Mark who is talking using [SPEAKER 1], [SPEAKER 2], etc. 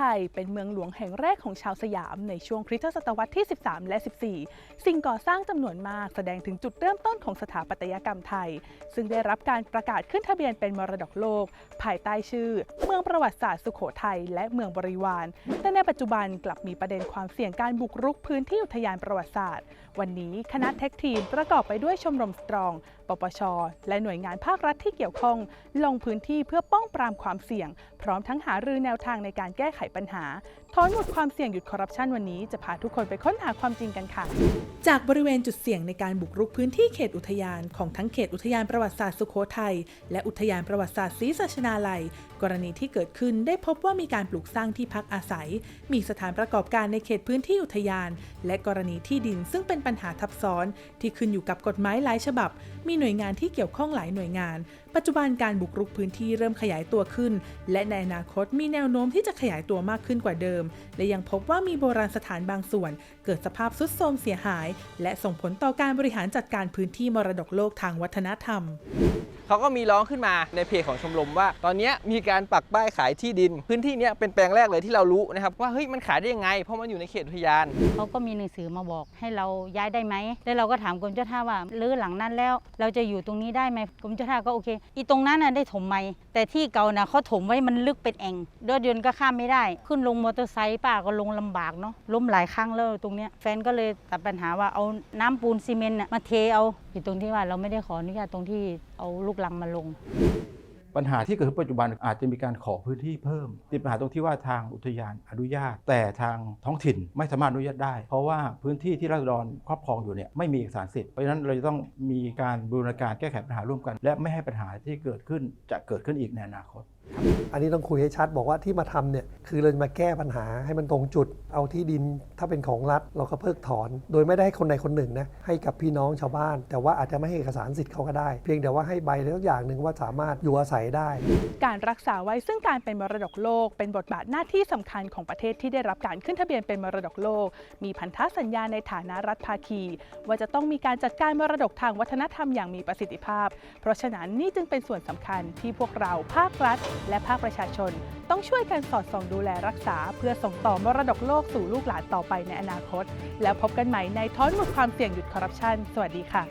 [SPEAKER 1] ทัยเป็นเมืองหลวงแห่งแรกของชาวสยามในช่วงคริสตศตวรรษที่ 13 และ 14 สิ่งก่อสร้างจำนวนมากแสดงถึงจุดเริ่มต้นของสถาปัตยกรรมไทย ซึ่งได้รับการประกาศขึ้นทะเบียนเป็นมรดกโลก ภายใต้ชื่อ เมืองประวัติศาสตร์สุโขทัยและเมืองบริวาร แต่ในปัจจุบันกลับมีประเด็นความเสี่ยงการบุกรุกพื้นที่อุทยานประวัติศาสตร์ วันนี้คณะเทคทีมประกอบไปด้วยชมรมสตรอง ปปช และหน่วยงานภาครัฐที่เกี่ยวข้อง ลงพื้นที่เพื่อป้องปรามความเสี่ยง พร้อมทั้งหารือแนวทางในการแก้แก้ไขปัญหา ถอนหมดความเสี่ยงหยุดคอร์รัปชันวันนี้จะพาทุกคนไปค้นหาความจริงกันค่ะ จากบริเวณจุดเสี่ยงในการบุกรุกพื้นที่เขตอุทยานของทั้งเขตอุทยานประวัติศาสตร์สุโขทัยและอุทยานประวัติศาสตร์ศรีสัชนาลัย กรณีที่เกิดขึ้นได้พบว่ามีการปลูกสร้างที่พักอาศัย มีสถานประกอบการในเขตพื้นที่อุทยาน และกรณีที่ดินซึ่งเป็นปัญหาทับซ้อน ที่ขึ้นอยู่กับกฎหมายหลายฉบับ มีหน่วยงานที่เกี่ยวข้องหลายหน่วยงาน ปัจจุบันการบุกรุกพื้นที่เริ่มขยายตัวขึ้น และในอนาคตมีแนวโน้มที่จะขยายตัวมากขึ้นกว่าเดิมและยังพบว่ามีโบราณสถานบางส่วน เกิดสภาพทรุดโทรมเสียหาย และส่งผลต่อการบริหารจัดการพื้นที่มรดกโลกทางวัฒนธรรม
[SPEAKER 2] เขาก็มีร้องขึ้นมาในเพจของชมรมว่า ตอนนี้มีการปักป้ายขายที่ดิน พื้นที่นี้เป็นแปลงแรกเลยที่เรารู้นะครับว่าเฮ้ยมันขายได้ยังไง เพราะมันอยู่ในเขตอุทยาน
[SPEAKER 3] เขาก็มีหนังสือมาบอกให้เราย้ายได้ไหมแล้วเราก็ถามกรมเจ้าท่าว่ารื้อหลังนั้นแล้ว เราจะอยู่ตรงนี้ได้ไหมกรมเจ้าท่าก็โอเค อีตรงนั้นน่ะได้ถมไหมแต่ที่เก่านะเขาถมไว้มันลึกเป็นแอ่งรถยนต์ก็ข้ามไม่ได้ ขึ้นลงมอเตอร์ไซค์ป้าก็ลงลำบากเนาะล้มหลายครั้งแล้วตรงเนี้ยแฟนก็เลยตัดปัญหาว่าเอาน้ำปูนซีเมนต์มาเทเอา อยู่ตรงที่ว่าเราไม่ได้ขออนุญาตตรงที่เอาลูกลังมาลง
[SPEAKER 4] ปัญหาที่เกิดขึ้นปัจจุบันอาจจะมีการขอพื้นที่เพิ่มติดปัญหาตรงที่ว่าทางอุทยานอนุญาต แต่ทางท้องถิ่นไม่สามารถอนุญาตได้ เพราะว่าพื้นที่ที่ราษฎรครอบครองอยู่เนี่ยไม่มีเอกสารสิทธิ์เพราะฉะนั้นเราจะต้องมีการบูรณาการแก้ไขปัญหาร่วมกัน และไม่ให้ปัญหาที่เกิดขึ้นจะเกิดขึ้นอีกในอนาคต
[SPEAKER 5] อันนี้ต้องคุยให้ชัดบอกว่าที่มาทำเนี่ย คือเราจะมาแก้ปัญหาให้มันตรงจุด เอาที่ดินถ้าเป็นของรัฐเราก็เพิกถอน โดยไม่ได้ให้คนใดคนหนึ่งนะให้กับพี่น้องชาวบ้าน แต่ว่าอาจจะไม่ให้เอกสารสิทธิ์เขาก็ได้ เพียงแต่ว่าให้ใบอะไรสักอย่างหนึ่งว่าสามารถอยู่อาศัยได้
[SPEAKER 1] การรักษาไว้ซึ่งการเป็นมรดกโลก เป็นบทบาทหน้าที่สำคัญของประเทศที่ได้รับการขึ้นทะเบียนเป็นมรดกโลก มีพันธสัญญาในฐานะรัฐภาคี ว่าจะต้องมีการจัดการมรดกทางวัฒนธรรมอย่างมีประสิทธิภาพ เพราะฉะนั้นนี่จึงเป็นส่วนสำคัญที่พวกเราภาครัฐ และภาคประชาชน ต้องช่วยกันสอดส่องดูแลรักษา เพื่อส่งต่อมรดกโลกสู่ลูกหลานต่อไปในอนาคต แล้วพบกันใหม่ในท้อนหมดความเสี่ยงหยุดคอร์รัปชันสวัสดีค่ะ